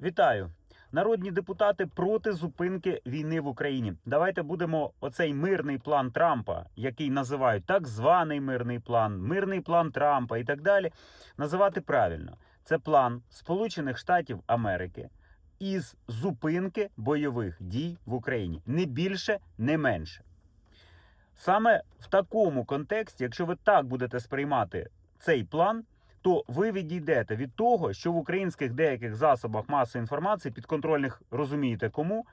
Вітаю! Народні депутати проти зупинки війни в Україні. Давайте будемо оцей мирний план Трампа, який називають так званий мирний план, мирний план Трампа і так далі. Називати правильно. Це план Сполучених Штатів Америки із зупинки бойових дій в Україні. Не більше, не менше. Саме в такому контексті, якщо ви так будете сприймати цей план, то ви відійдете від того, що в українських деяких засобах масової інформації, підконтрольних розумієте кому,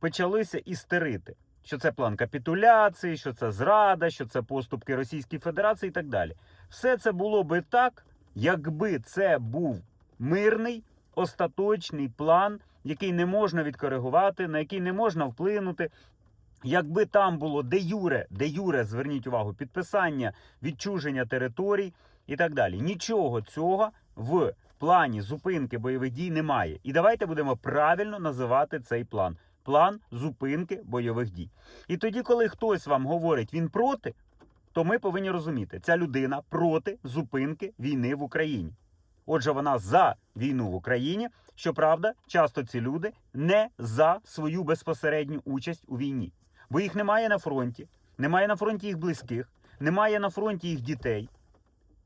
почалися істерити. Що це план капітуляції, що це зрада, що це поступки Російської Федерації і так далі. Все це було би так, якби це був мирний остаточний план, який не можна відкоригувати, на який не можна вплинути. Якби там було де юре, де юре, зверніть увагу, підписання відчуження територій і так далі. Нічого цього в плані зупинки бойових дій немає. І давайте будемо правильно називати цей план. План зупинки бойових дій. І тоді, коли хтось вам говорить він проти, то ми повинні розуміти, ця людина проти зупинки війни в Україні. Отже, вона за війну в Україні. Щоправда, часто ці люди не за свою безпосередню участь у війні, бо їх немає на фронті, немає на фронті їх близьких, немає на фронті їх дітей.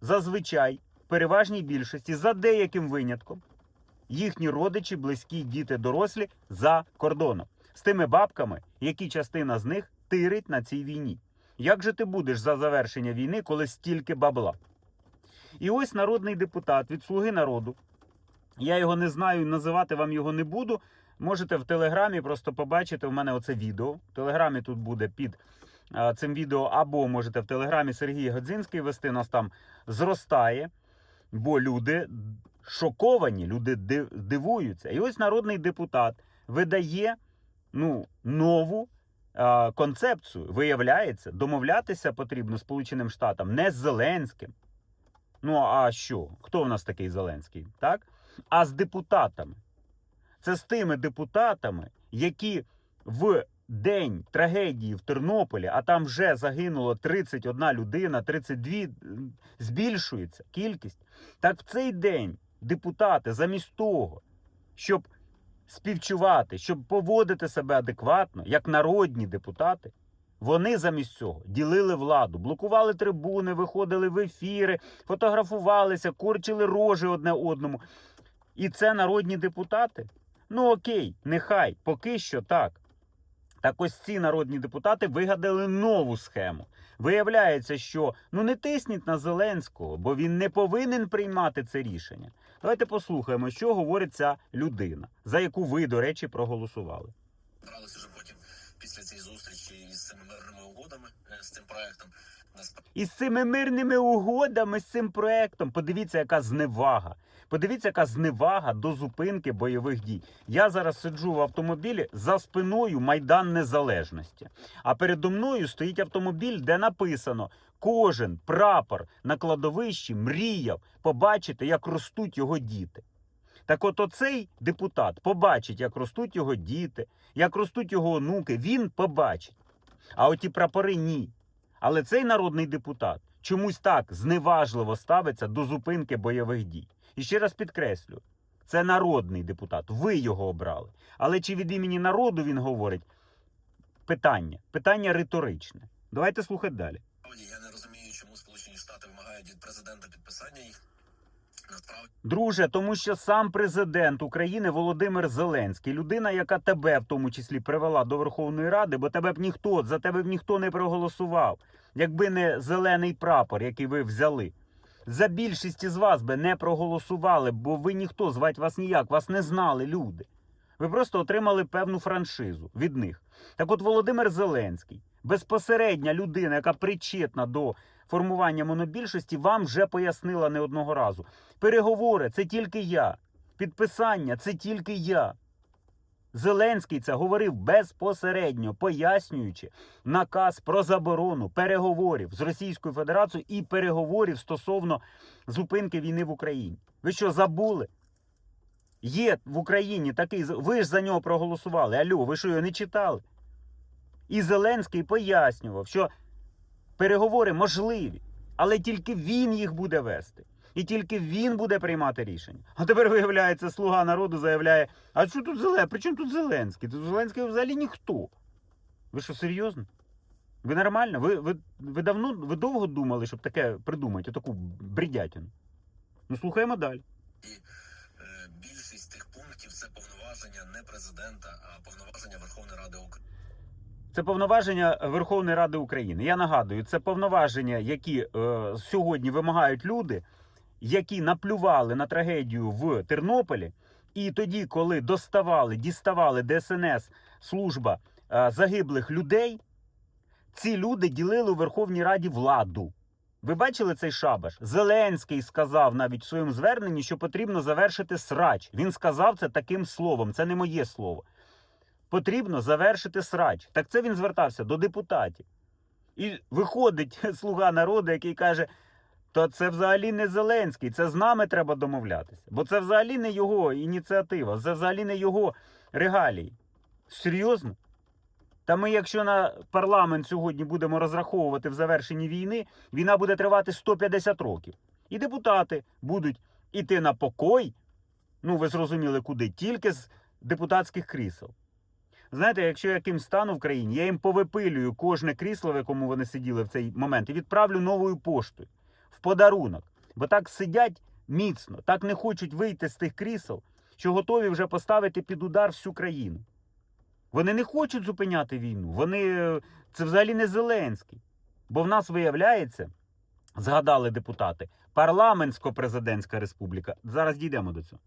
Зазвичай, в переважній більшості, за деяким винятком, їхні родичі, близькі, діти, дорослі за кордоном з тими бабками, які частина з них тирить на цій війні. Як же ти будеш за завершення війни, коли стільки бабла? І ось народний депутат від Слуги народу. Я його не знаю, називати вам його не буду. Можете в телеграмі просто побачити. У мене оце відео. В телеграмі тут буде під цим відео, або можете в телеграмі Сергій Годзинський вести нас там зростає, бо люди шоковані, люди дивуються. І ось народний депутат видає ну, нову а, концепцію. Виявляється, домовлятися потрібно Сполученим Штатам не з Зеленським. Ну а що? Хто в нас такий Зеленський? Так? А з депутатами. Це з тими депутатами, які в день трагедії в Тернополі, а там вже загинуло 31 людина, 32 збільшується кількість. Так в цей день депутати, замість того, щоб співчувати, щоб поводити себе адекватно, як народні депутати, вони замість цього ділили владу, блокували трибуни, виходили в ефіри, фотографувалися, корчили рожі одне одному. І це народні депутати? Ну окей, нехай, поки що так. Так ось ці народні депутати вигадали нову схему. Виявляється, що ну не тисніть на Зеленського, бо він не повинен приймати це рішення. Давайте послухаємо, що говорить ця людина, за яку ви, до речі, проголосували. Бралися вже потім після цієї зустрічі із цими мирними угодами е, з цим проектом. І з цими мирними угодами, з цим проектом, подивіться, яка зневага. Подивіться, яка зневага до зупинки бойових дій. Я зараз сиджу в автомобілі за спиною Майдан Незалежності. А передо мною стоїть автомобіль, де написано: кожен прапор на кладовищі мріяв побачити, як ростуть його діти. Так от оцей депутат побачить, як ростуть його діти, як ростуть його онуки. Він побачить. А оті прапори ні. Але цей народний депутат чомусь так зневажливо ставиться до зупинки бойових дій. І ще раз підкреслю: це народний депутат, ви його обрали. Але чи від імені народу він говорить? Питання. Питання риторичне. Давайте слухати далі. я не розумію, чому Сполучені Штати вимагають від президента підписання їх. Друже, тому що сам президент України Володимир Зеленський, людина, яка тебе в тому числі привела до Верховної Ради, бо тебе б ніхто за тебе б ніхто не проголосував, якби не зелений прапор, який ви взяли. За більшість із вас би не проголосували, бо ви ніхто звать вас ніяк, вас не знали люди. Ви просто отримали певну франшизу від них. Так от Володимир Зеленський, безпосередня людина, яка причетна до формування монобільшості, вам вже пояснила не одного разу. Переговори це тільки я. Підписання це тільки я. Зеленський це говорив безпосередньо, пояснюючи наказ про заборону переговорів з Російською Федерацією і переговорів стосовно зупинки війни в Україні. Ви що забули? Є в Україні такий. Ви ж за нього проголосували. Алло, ви що його не читали? І Зеленський пояснював, що переговори можливі, але тільки він їх буде вести. І тільки він буде приймати рішення. А тепер виявляється, слуга народу заявляє: а що тут Зеленський? При чому тут Зеленський? Тут Зеленський взагалі ніхто. Ви що, серйозно? Ви нормально? Ви, ви, ви давно ви довго думали, щоб таке придумати, таку бредятину? Ну, слухаємо далі. Е, Більшість тих пунктів це повноваження не президента, а повноваження Верховної Ради України. Це повноваження Верховної Ради України. Я нагадую, це повноваження, які е, сьогодні вимагають люди, які наплювали на трагедію в Тернополі, і тоді, коли доставали, діставали ДСНС служба е, загиблих людей, ці люди ділили у Верховній Раді владу. Ви бачили цей шабаш? Зеленський сказав навіть в своєму зверненні, що потрібно завершити срач. Він сказав це таким словом. Це не моє слово потрібно завершити срач. Так це він звертався до депутатів. І виходить слуга народу, який каже: то це взагалі не Зеленський, це з нами треба домовлятися. Бо це взагалі не його ініціатива, це взагалі не його регалії. Серйозно? Та ми, якщо на парламент сьогодні будемо розраховувати в завершенні війни, війна буде тривати 150 років. І депутати будуть іти на покой. Ну, ви зрозуміли, куди, тільки з депутатських крісел. Знаєте, якщо я ким стану в країні, я їм повипилюю кожне крісло, в якому вони сиділи в цей момент, і відправлю новою поштою подарунок. Бо так сидять міцно, так не хочуть вийти з тих крісел, що готові вже поставити під удар всю країну. Вони не хочуть зупиняти війну. Вони е, це взагалі не Зеленський. Бо в нас виявляється, згадали депутати, парламентсько-президентська республіка. Зараз дійдемо до цього.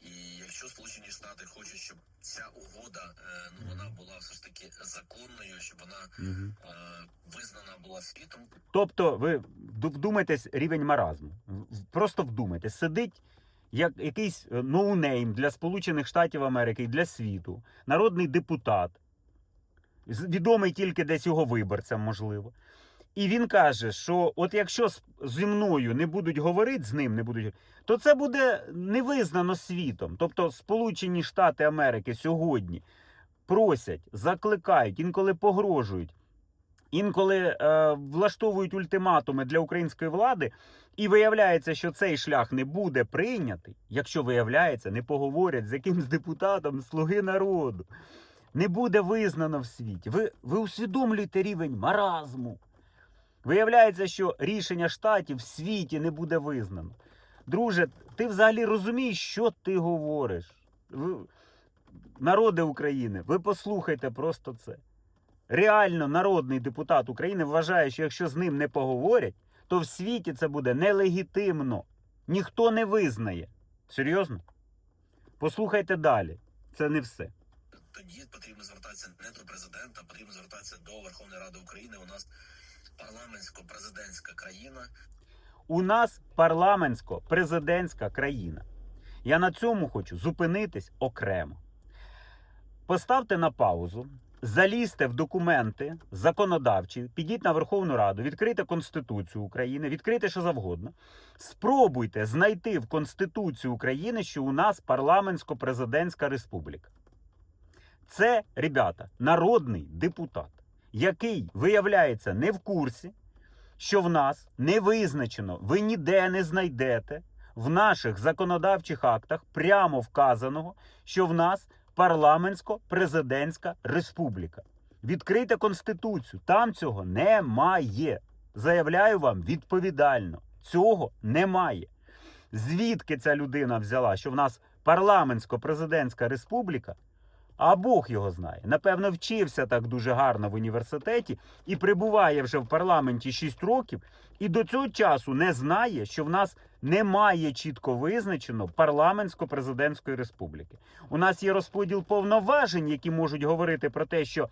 І якщо Сполучені Штати хочуть, щоб ця угода була все ж таки законною, щоб вона Угу. е, визнана була світом, Тобто, ви вдумайтесь рівень маразму. Просто вдумайтесь. Сидить як якийсь е, ноунейм для Сполучених Штатів Америки і для світу, народний депутат, відомий тільки десь його виборцям, можливо. І він каже, що от якщо зі мною не будуть говорити з ним, не будуть, то це буде не визнано світом. Тобто, Сполучені Штати Америки сьогодні просять, закликають, інколи погрожують інколи е, влаштовують ультиматуми для української влади, і виявляється, що цей шлях не буде прийнятий, якщо виявляється, не поговорять з якимсь депутатом слуги народу. Не буде визнано в світі. Ви, ви усвідомлюєте рівень маразму. Виявляється, що рішення штатів в світі не буде визнано. Друже, ти взагалі розумієш, що ти говориш? Народи України, ви послухайте просто це реально народний депутат України вважає, що якщо з ним не поговорять, то в світі це буде нелегітимно. Ніхто не визнає. Серйозно? Послухайте далі. Це не все. тоді потрібно звертатися не до президента, потрібно звертатися до Верховної Ради України. У нас парламентсько-президентська країна. У нас парламентсько-президентська країна. Я на цьому хочу зупинитись окремо. Поставте на паузу, залізьте в документи законодавчі, підіть на Верховну Раду, відкрийте Конституцію України, відкрийте що завгодно. Спробуйте знайти в Конституції України, що у нас парламентсько-президентська республіка. Це, ребята, народний депутат, який виявляється не в курсі, що в нас не визначено, ви ніде не знайдете в наших законодавчих актах прямо вказаного, що в нас парламентсько-президентська республіка. Відкрийте конституцію, там цього немає. Заявляю вам відповідально, цього немає. Звідки ця людина взяла, що в нас парламентсько-президентська республіка? А Бог його знає. Напевно, вчився так дуже гарно в університеті і перебуває вже в парламенті 6 років, і до цього часу не знає, що в нас немає чітко визначено парламентсько-президентської республіки. У нас є розподіл повноважень, які можуть говорити про те, що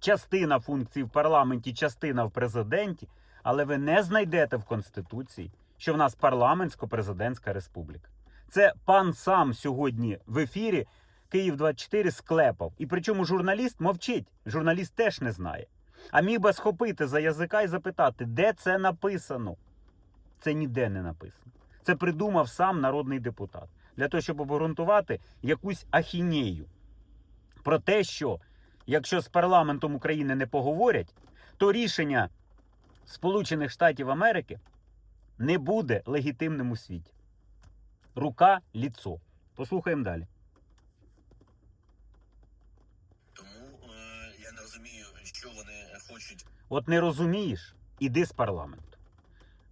частина функцій в парламенті, частина в президенті, але ви не знайдете в Конституції, що в нас парламентсько-президентська республіка. Це пан сам сьогодні в ефірі Київ 24 склепав. І причому журналіст мовчить. Журналіст теж не знає. А міг би схопити за язика і запитати, де це написано. Це ніде не написано. Це придумав сам народний депутат для того, щоб обґрунтувати якусь ахінею про те, що якщо з парламентом України не поговорять, то рішення Сполучених Штатів Америки не буде легітимним у світі. Рука ліцо. Послухаємо далі. Тому е, я не розумію, що вони хочуть От не розумієш, іди з парламенту.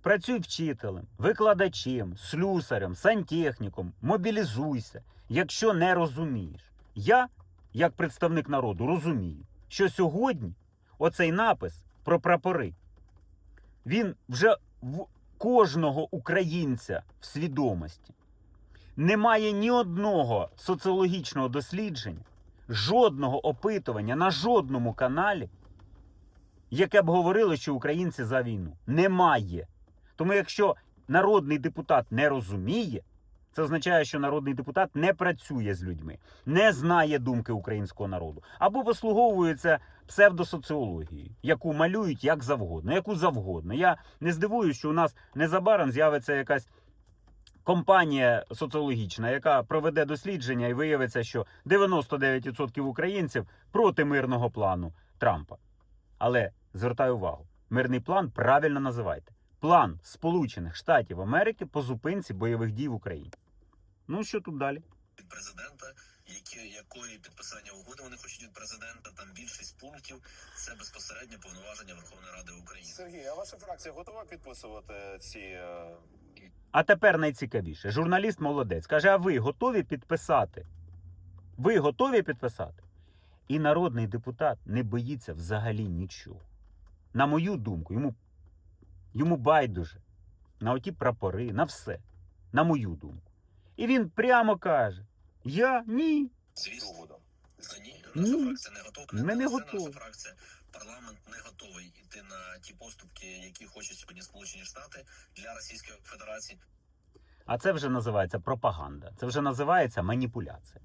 Працюй вчителем, викладачем, слюсарем, сантехніком, мобілізуйся, якщо не розумієш. Я, як представник народу, розумію, що сьогодні оцей напис про прапори, він вже в кожного українця в свідомості. Немає ні одного соціологічного дослідження, жодного опитування на жодному каналі, яке б говорило, що українці за війну. Немає. Тому якщо народний депутат не розуміє, це означає, що народний депутат не працює з людьми, не знає думки українського народу, або послуговується псевдосоціологією, яку малюють як завгодно, яку завгодно. Я не здивуюся, що у нас незабаром з'явиться якась компанія соціологічна, яка проведе дослідження і виявиться, що 99% українців проти мирного плану Трампа. Але звертаю увагу, мирний план правильно називайте. План Сполучених Штатів Америки по зупинці бойових дій в Україні. Ну що тут далі? від президента, які якої підписання угоди вони хочуть від президента. Там більшість пунктів це безпосередньо повноваження Верховної Ради України. Сергій, а ваша фракція готова підписувати ці е, А тепер найцікавіше. Журналіст молодець каже: а ви готові підписати? Ви готові підписати? І народний депутат не боїться взагалі нічого. На мою думку, йому, йому байдуже на оті прапори, на все. На мою думку. І він прямо каже: Я ні. Звісно, угоду? Та ні, Ні. наша фракція не готова. Ми не. Наша фракція, парламент не готовий йти на ті поступки, які хочуть сьогодні Сполучені Штати для Російської Федерації. А це вже називається пропаганда. Це вже називається маніпуляція.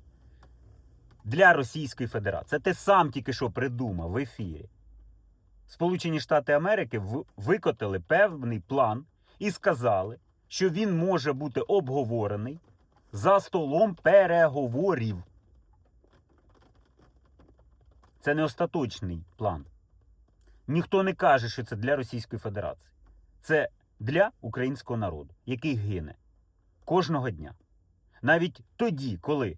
Для Російської Федерації. Це ти сам тільки що придумав в ефірі. Сполучені Штати Америки викотили певний план і сказали, що він може бути обговорений за столом переговорів. Це не остаточний план. Ніхто не каже, що це для Російської Федерації. Це для українського народу, який гине кожного дня. Навіть тоді, коли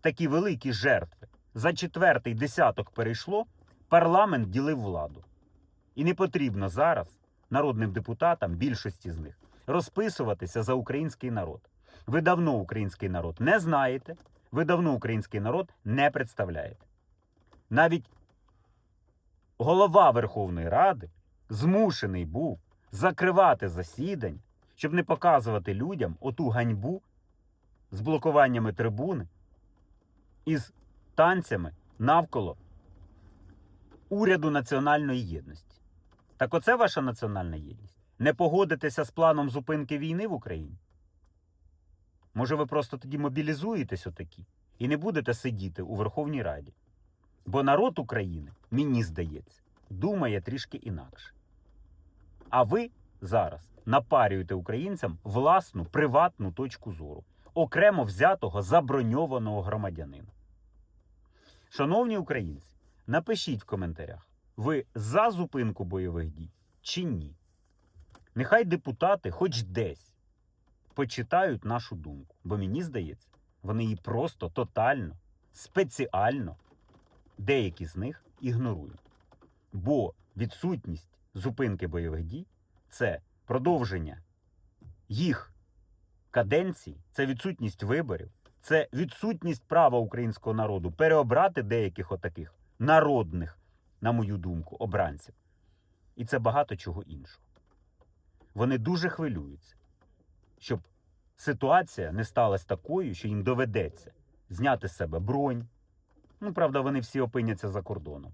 такі великі жертви за четвертий десяток перейшло, парламент ділив владу. І не потрібно зараз народним депутатам, більшості з них, розписуватися за український народ. Ви давно український народ не знаєте, ви давно український народ не представляєте. Навіть голова Верховної Ради змушений був закривати засідання, щоб не показувати людям оту ганьбу з блокуваннями трибуни і з танцями навколо уряду національної єдності. Так оце ваша національна єдність? Не погодитеся з планом зупинки війни в Україні? Може, ви просто тоді мобілізуєтесь отакі і не будете сидіти у Верховній Раді? Бо народ України, мені здається, думає трішки інакше. А ви зараз напарюєте українцям власну приватну точку зору, окремо взятого заброньованого громадянина. Шановні українці, напишіть в коментарях, ви за зупинку бойових дій чи ні. Нехай депутати хоч десь почитають нашу думку, бо мені здається, вони її просто тотально, спеціально, деякі з них ігнорують. Бо відсутність зупинки бойових дій це продовження їх каденцій, це відсутність виборів, це відсутність права українського народу переобрати деяких отаких народних, на мою думку, обранців. І це багато чого іншого. Вони дуже хвилюються, щоб ситуація не сталася такою, що їм доведеться зняти з себе бронь. Ну, правда, вони всі опиняться за кордоном.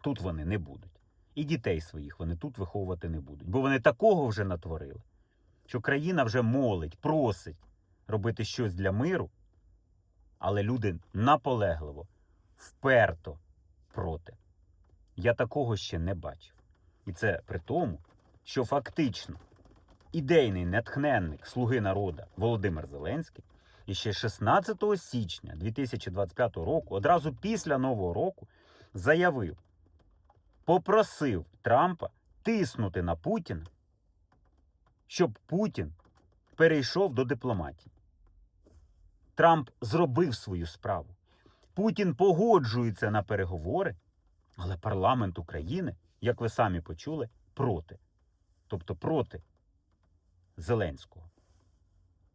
Тут вони не будуть. І дітей своїх вони тут виховувати не будуть. Бо вони такого вже натворили, що країна вже молить, просить робити щось для миру, але люди наполегливо, вперто проти. Я такого ще не бачив. І це при тому, що фактично ідейний натхненник Слуги народа Володимир Зеленський і ще 16 січня 2025 року, одразу після Нового року, заявив, попросив Трампа тиснути на Путіна, щоб Путін перейшов до дипломатії. Трамп зробив свою справу. Путін погоджується на переговори, але парламент України, як ви самі почули, проти. Тобто проти Зеленського,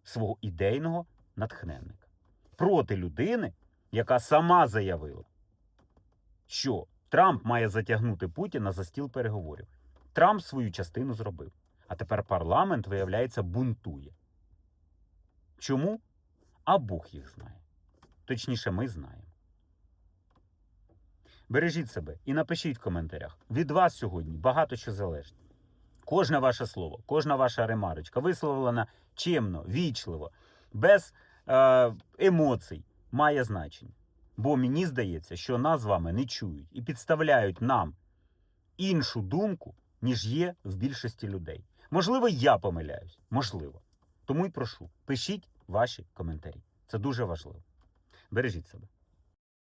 свого ідейного натхненника, проти людини, яка сама заявила, що Трамп має затягнути Путіна за стіл переговорів. Трамп свою частину зробив. А тепер парламент, виявляється, бунтує. Чому? А Бог їх знає. Точніше, ми знаємо. Бережіть себе і напишіть в коментарях. Від вас сьогодні багато що залежить. Кожне ваше слово, кожна ваша ремарочка висловлена чемно, вічливо, без е, емоцій, має значення. Бо мені здається, що нас з вами не чують і підставляють нам іншу думку, ніж є в більшості людей. Можливо, я помиляюсь, можливо. Тому й прошу, пишіть ваші коментарі. Це дуже важливо. Бережіть себе.